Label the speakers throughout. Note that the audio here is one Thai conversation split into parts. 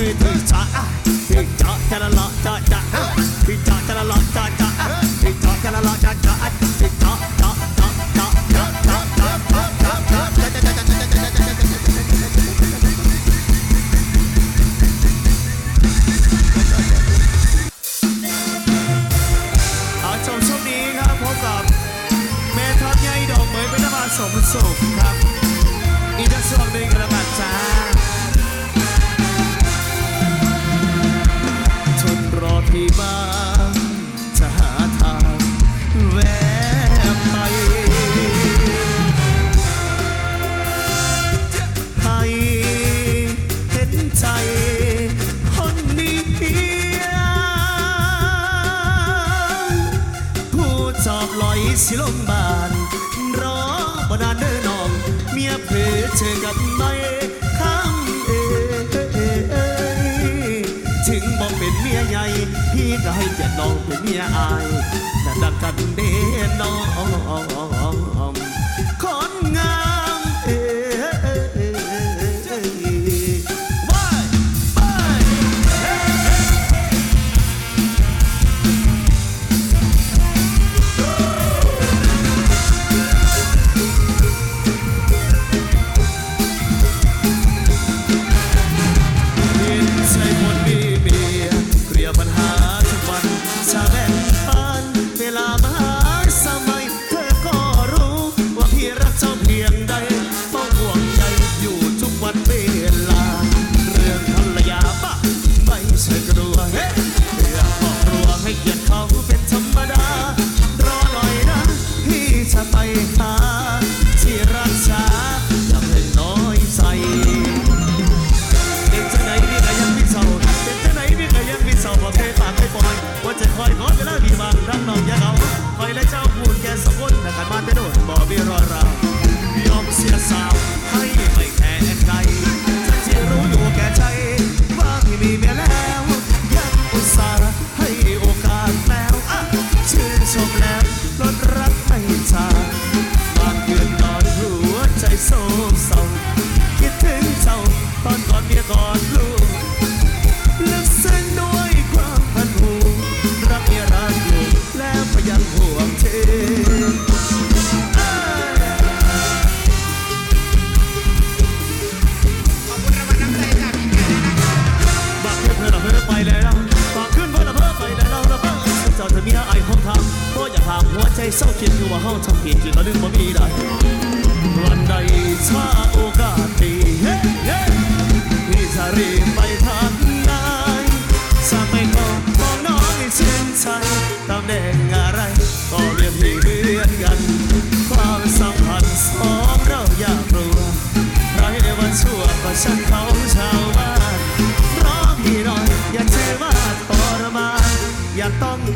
Speaker 1: We talk, he talk and a lot, dot, dot, talk and a lot, dot, dot, talk and a lot, dot. สิลมบานรอบ่นานเดิอนอง เมียเพอเจอกับนายข้างเอถึงบอกเป็นเมียใหญ่ พี่ก็ให้แก่น้องเป็นเมียอายแต่ดักกันเด้น้อง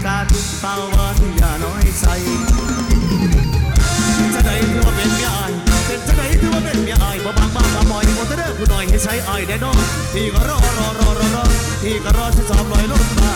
Speaker 1: สาธุสาวาทุอย่าน้อยใจจะได้คือว่าเป็นเมียอายเป็นจะได้คือว่าเป็นเมียอายาะบางบ้าบ่บ่อยบ่เด้อผู้น่อยให้ใช้อายแน่นอนที่ก็รอรอรอรอรอที่ก็รอจะสอบลอยลงมา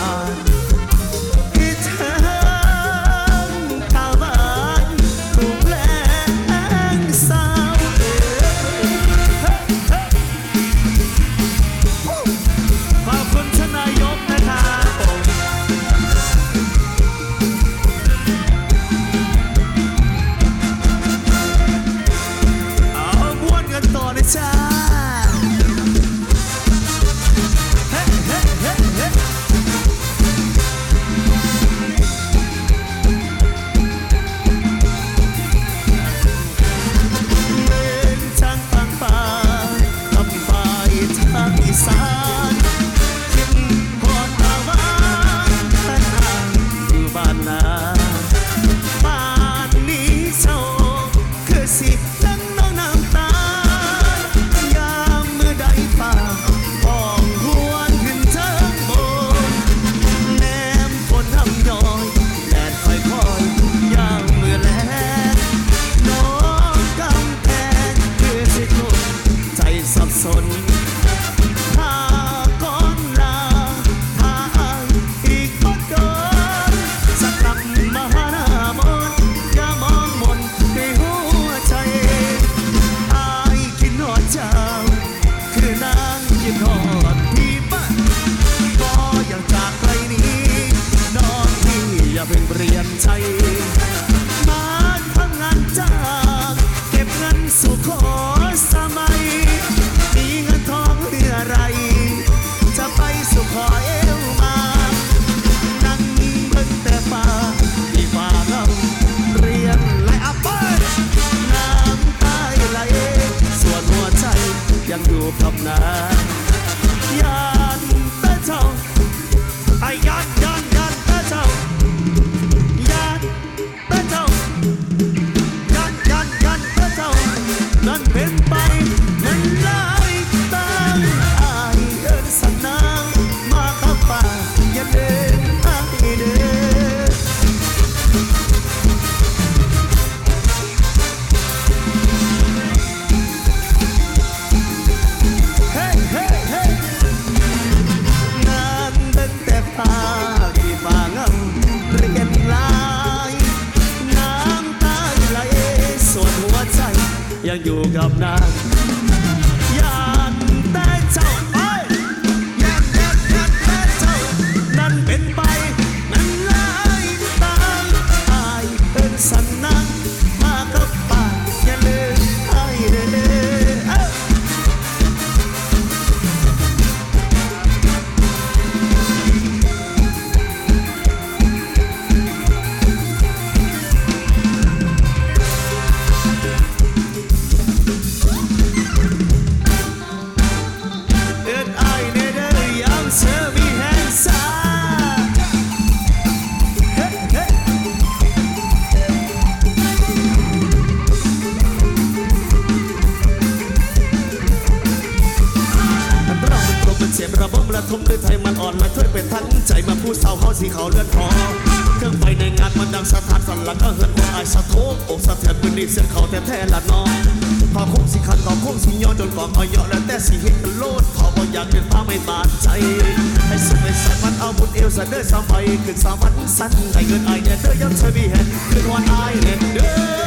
Speaker 1: you got now. ระทมหรือไทยมันอ่อนมาช่วยเป็นทันใจมาพูดเศร้าเขาสีเขาเลือดคอเครื่องไฟในงานมันดังสถานสันหลังก็เฮือนคนอายสะโทกอกสะเทือนพื้นดิเส้นเขาแต่แท้ละนอนพอคงสีขันต่อคงสีย้อนจนกองออยอและแต่สีเห็นกันโลดขอบ่อยากเป็นผ้าไม่บาดใจให้สมัยใส่มันเอาบุญเอวสะเด้อสามไปขึ้นสามวันสั้นให้เงินอายเนี่ยเด้อย้ำเช
Speaker 2: วีเห็
Speaker 1: นขึ้นวันอายเนี่ยเด้อ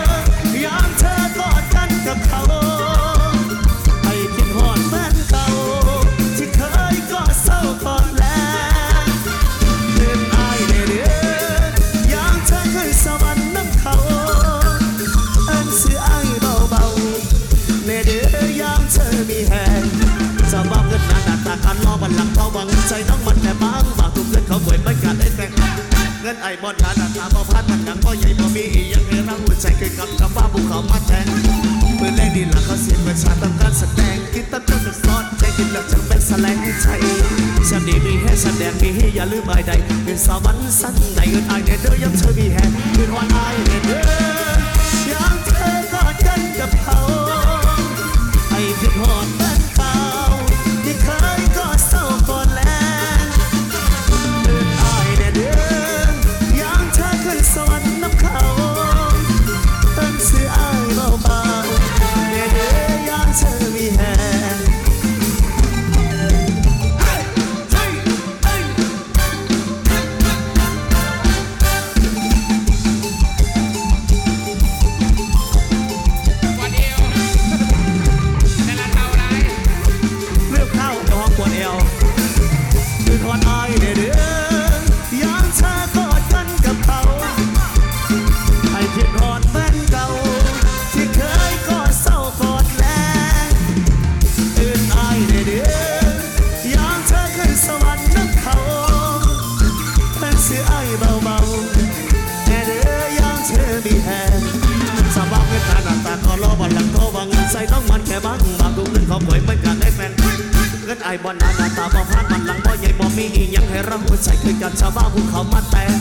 Speaker 1: บ่นาหน้าตาบ่พานมันหลังบ่ใหญ่บ่มีอีหยังให้รำหัวใจคือกันชาวบ้านภูเขามาแต่ง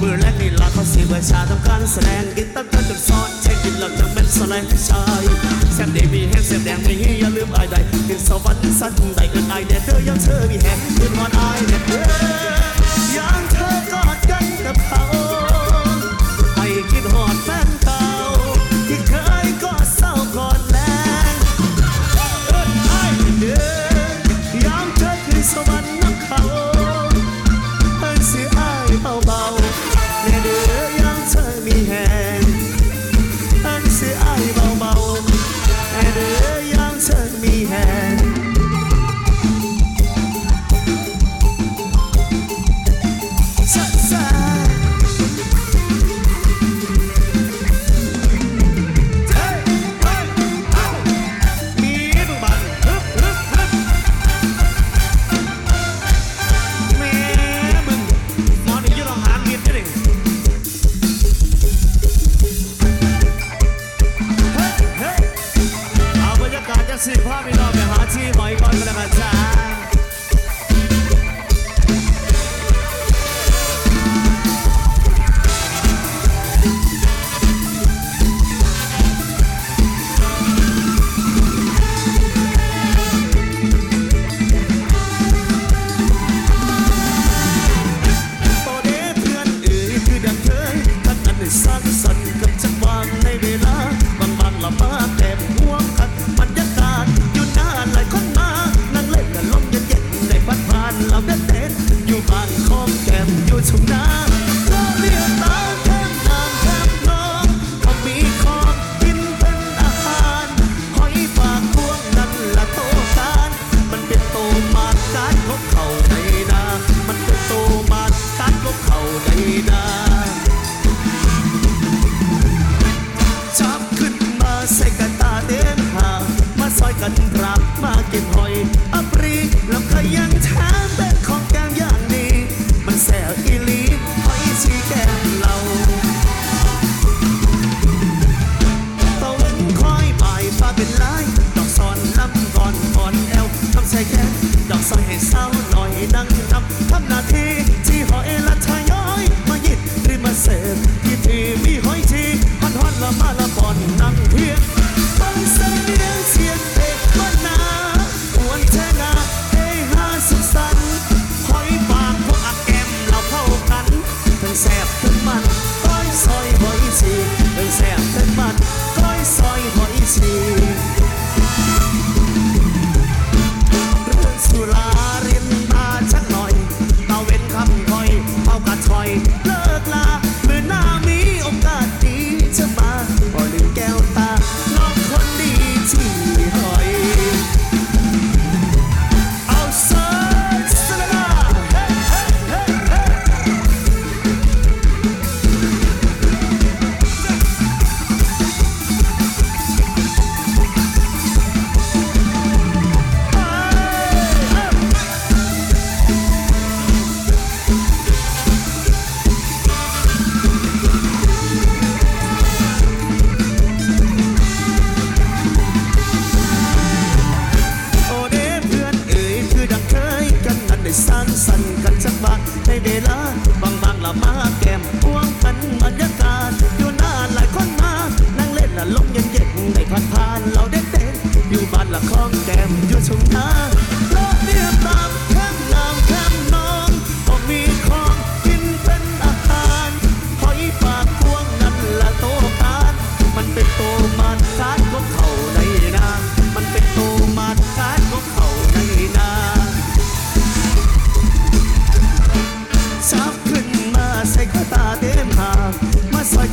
Speaker 1: มือและนี่ล่ะเขาสิเวชาทำการแสดงกินตั้งแต่จุดซอนเช้กินหลังจังเป็นสลายชายแซมเดมีแฮงแซมแดงมีอย่าลืมอายใดกินสวรรค์สั้นใดเอิ้นอายแดดเด้อยังเธอมีแฮงขึ้นฮอนอายแดดเด้อยัง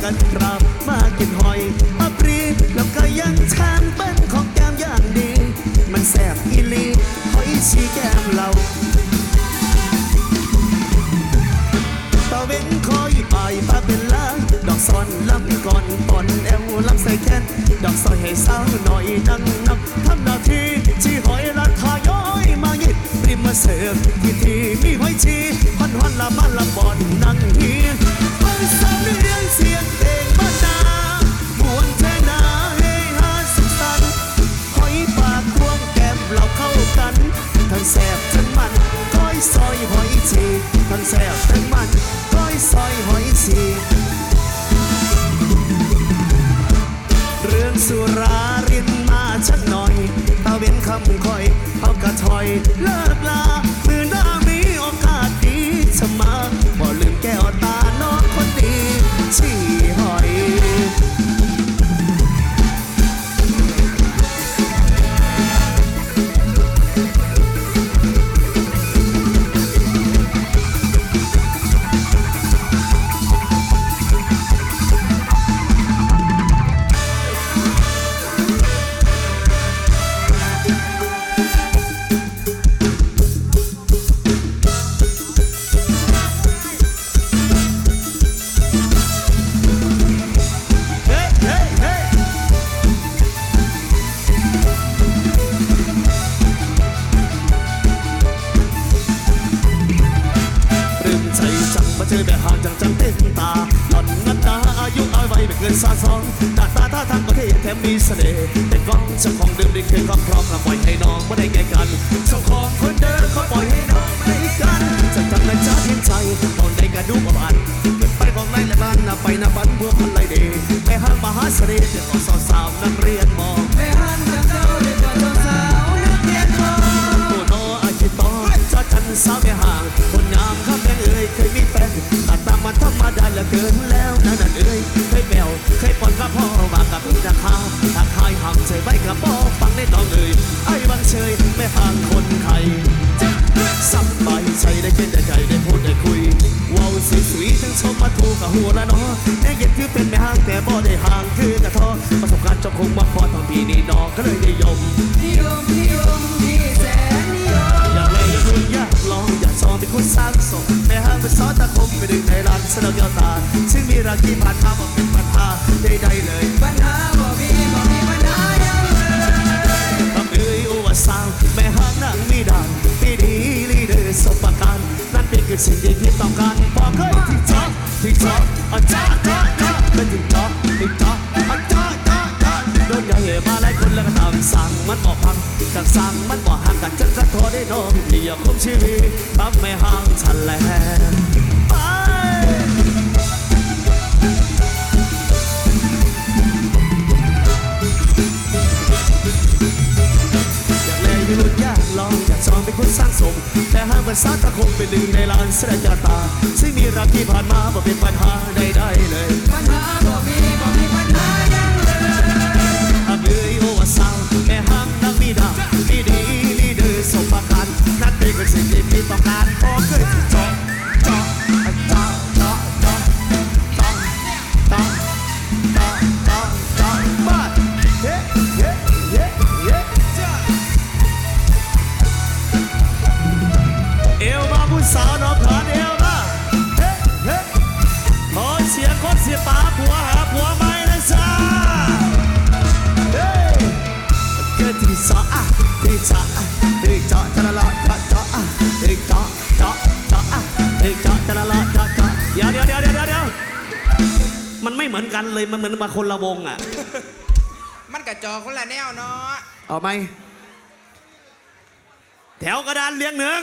Speaker 1: กันครับ มากินหอยมาปรีแล้วก็ยังทานเป็นของแก้มอย่างดี มันแสบอีลีหอยชีแก้มเราตาเว้นคอยไปปาเป็นลาดอกซอนลำก่อนปอนแอวลำใส่แค้นดอกซอยให้สาวหน่อยนั่งนับทำนาทีชีหอยราคาย้อยมาหยิบริมมาเสิร์ฟที่ที่มีหอยชีฮอนหันละบ้านละบอนนั่งฮี สีทั้งแซ่บทั้งมันร้อยซอยหอยสีเรื่องสุราเรียนมาชักหน่อยเอาเว้นคำคอยเอากระถอยเลิกลา สาวไม่ห่าง คนงามคำแดงเอ่ย
Speaker 2: เค
Speaker 1: ยมีแฟนตัดตามมันธรรมดาเหลือเกิน ผมไปดึงไทยรัฐสลับยอดตาซึ่งมีรักที่ผ่านมาบอกเป็นปัญหาใดๆเลย
Speaker 2: ปัญหาบ่มีบ่มีปัญหายังเลย
Speaker 1: ทำเอ้ยโอวสาวแม่ห้างนางมีดังปีดีลีเดอร์สบประการนั่นเป็นคือสิ่งที่พี่ต้องการบอกเคยที่จอกที่จอกอะจ๊อกจอกจอกเป็นที่จอกที่จอกอะจ๊อกจอกจอกโดนใหญ่มาหลายคนแล้วก็ตามสั่งมันบอกพังจากสั่งมันบอกห่างกจากจักระทอได้น้องเดียวคมชีวิตทำไม่ห่างฉันแล้ว สร้างสม แต่หากมันสร้างตะคงเป็นหนึ่งในล้านแสดงจาตา ซึ่งมีรักที่ผ่านมาบ่เป็นปัญหาใดๆเลย
Speaker 2: ปัญหาบ่มีบ่มีปัญหายังเลย
Speaker 1: หากเลยโอ้ว่าสาวแม่ห้างนักมีดาดีดี วงอะ
Speaker 2: มันกระจอกคนละแนวเนาะ
Speaker 1: เอาไหม แถวกระดานเรียงหนึ่ง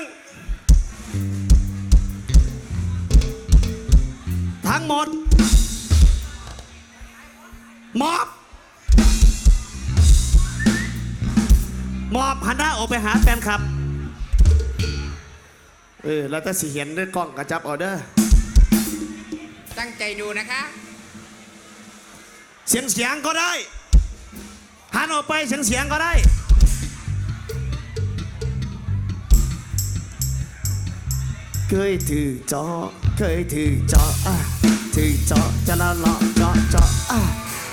Speaker 1: ทั้งหมด มอบ มอบหันหน้าออกไปหาแฟนคลับ เออ แล้วถ้าสิเห็นด้วยกล้องกระจับออเดอร์
Speaker 2: ตั้งใจดูนะคะ
Speaker 1: เสียงเสียงก็ได้หันออกไปเสียงเสียงก็ได้เคยถือจอเคยถือจออะถือจอจะละละจอจออะ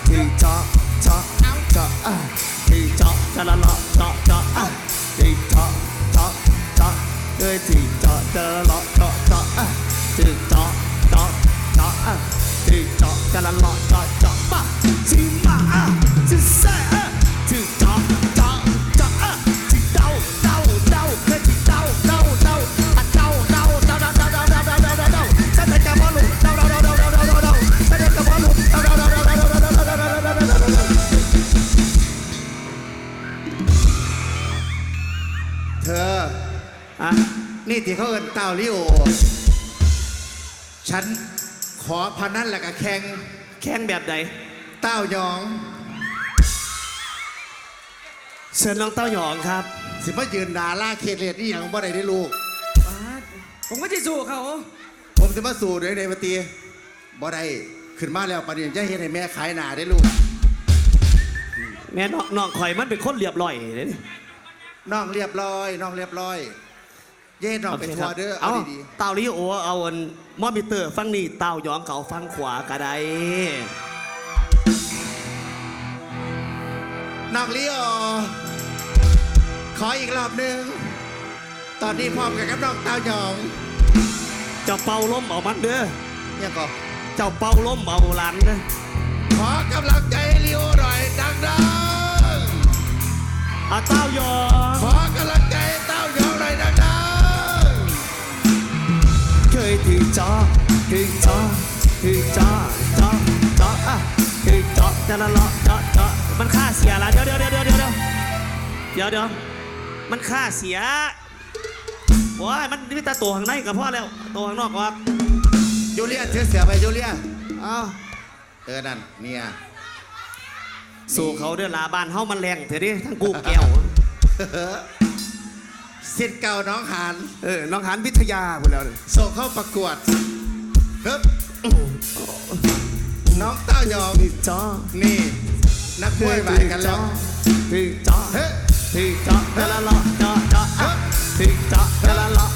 Speaker 1: ถือจอจอจออะถือจอจะละละจอจออะถือจอจอจอเคยถือจอจะละละจอจออะถือจอจอจออะ ถือจอจะละละจอจอป่ะสิมาอะสิแซ่อะถือจอจอจออะถือเดาเดาเดาเคยถือเดาเดาเดาอะเดาเดาเดาเดาเดาเดาเดาเดาเดาเดาเดาฉันจะกลับมาลุกเดาเดาเดาเดาเดาเดาเดาเดาฉันจะกลับมาลุกเดาเดาเดาเดาเดาเดาเดาเดาเดาเดาเดาเดาเดาเดาเดา
Speaker 3: เธอ
Speaker 1: อะ
Speaker 3: นี่ที่เขาเอินเต้าลิโอฉัน ขอพนันแล้วก็แข่ง
Speaker 1: แข่งแบบใด
Speaker 3: เต้ายอง
Speaker 1: เชิญน้องเต้าหยองครับ
Speaker 3: สิมายืนดาล่าเขตเลดนี่อย่างบ่ได้ได้ลูก
Speaker 2: ผมก็จะสู้เขา
Speaker 3: ผมจะมาสู่ด้วยในปตีบ่ได้ขึ้นมาแล้วประเดี๋ยวจะเห็นให้แม่ขายหนาได้ลูก
Speaker 1: แม่น้องน้องข่อยมันเป็นคนเรียบร้อยเลย
Speaker 3: น้องเรียบร้อยน้องเรียบร้อย เย่น้องไปทัวร์เด้อ
Speaker 1: เอา
Speaker 3: เอาดี
Speaker 1: เต้าลิโอเอาอันมอมิเตอร์ฟังนี่เต้าหยองเขาฟังขวากระได
Speaker 3: ๆน้องลิโอขออีกรอบหนึ่งตอนนี้พร้อมกันกับน้องเต้ายอง
Speaker 1: เจ้าเป่าล้มเอามันเด้อ
Speaker 3: เนี่ยก็
Speaker 1: เจ้าเป่าล้มเอาหลานเด้อ
Speaker 3: ขอกำลังใจให้ลิโอหน่อยดัง
Speaker 1: เอาเต้าหยอง
Speaker 3: ๆขอกำลัง จอ
Speaker 1: ถือจอถือจอจอจออะถือจอจะละละจอจอมันค่าเสียละเดี๋ยวเดี๋ยวเดี๋ยวเดี๋ยวเดี๋ยวเดี๋ยวเดี๋ยวมันค่าเสียโอ้ยมันมีแต่ตัวข้างในกับพ่อแล้วตัวข้างนอกก็
Speaker 3: ๆยูเลียถือเสือไปยูเลีย
Speaker 1: อ้าว
Speaker 3: เออนั่นเนี่ย
Speaker 1: สู่เขาเด้อลาบ้านเฮ้ามันแรงเถอะดิทั้งกูแก้ว
Speaker 3: สิทธิ์เก่าน้องหาน
Speaker 1: เออน้องหันวิทยาพูดแล้วเนี่ย
Speaker 3: ส่งเข้าประกวดฮึบน้องเต้ายอง
Speaker 1: ถือจอ
Speaker 3: นี่นักมวยไหวกันแล้ว
Speaker 1: ถือจอ
Speaker 3: เฮ้
Speaker 1: ถือจอจะละเลาะจอจออะถือจอจะละเลาะ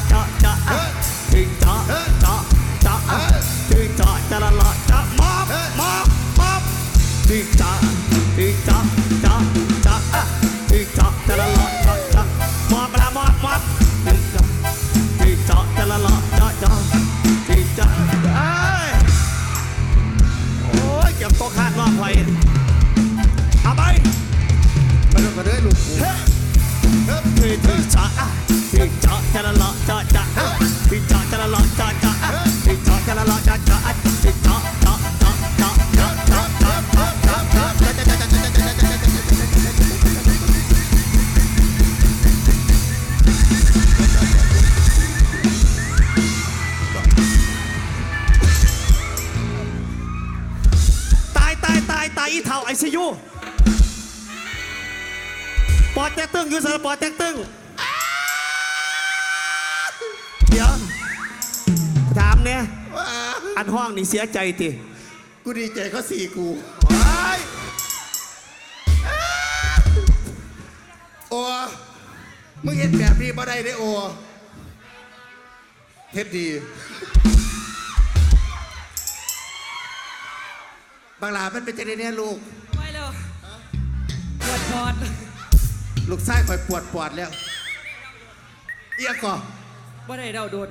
Speaker 1: ไอซียูปอดแตกตึงอยู่สารปอดแตกตึงเดี๋ยวถามเนี่ย
Speaker 3: ว้า
Speaker 1: อันห้องนี่เสียใจติ
Speaker 3: กูดีใจเขาสี่กู
Speaker 1: ว้าย
Speaker 3: โอมึงเห็นแบบนี้บ่ได้ได้โอเฮ็ดดี บางหลามันเป็นจะได้เนี่ยลูก
Speaker 2: ไม่แล้วปวดปอด
Speaker 3: ลูกไส้คอยปวดปวดแล้ว เอียก่อ
Speaker 2: บ่ได้เดาโดน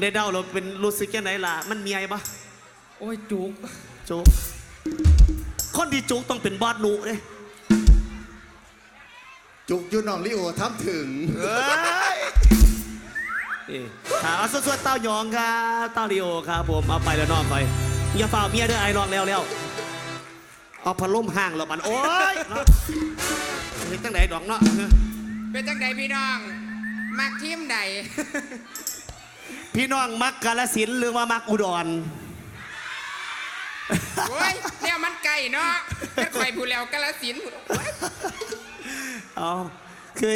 Speaker 1: ได้เดาเราเป็นรู้สึกยังไงล่ะ มันมีไงปะ
Speaker 2: โอ้ยจุก
Speaker 1: จุกคนที่จุกต้องเป็นบอสหนูเลย
Speaker 3: จุกอยูน้องลิโอทำถึง
Speaker 1: เอ้ยเอ้ยเอาสวดๆเต้ายองครับเต้าลีโอครับผมเอาไปแล้วนอกไป อย่าฝ่าเมียเด้อไอ้รองแล้วแล้วเอาพัดลมห่างแล้วมันโอ๊ยเนาะเฮ็ดจังไดดอกเนาะ
Speaker 2: เป็นจังใดพี่น้อง มักทีมใด
Speaker 1: พี่น้องมักกาลสินธุ์หรือว่ามักอุดร
Speaker 2: โอ้ยเนี่ยมันไก่เนาะถ้าคอยผู้แล้วกาลสินธุ์โอ้ย
Speaker 1: เอาคือ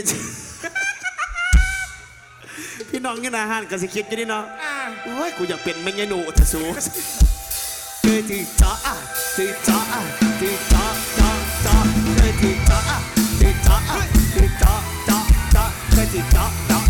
Speaker 1: พี่น้องอยี่หนาห้านกับสิคิดอยู่นี่เนาะ
Speaker 2: อ่า
Speaker 1: โอ้ยกูอยากเป็นแมงยะหนูทะสู tick tock, tick tock, tick tock, tock, tock, tick tock, tick tock, tick tock, tock, tock, tick tock, tock.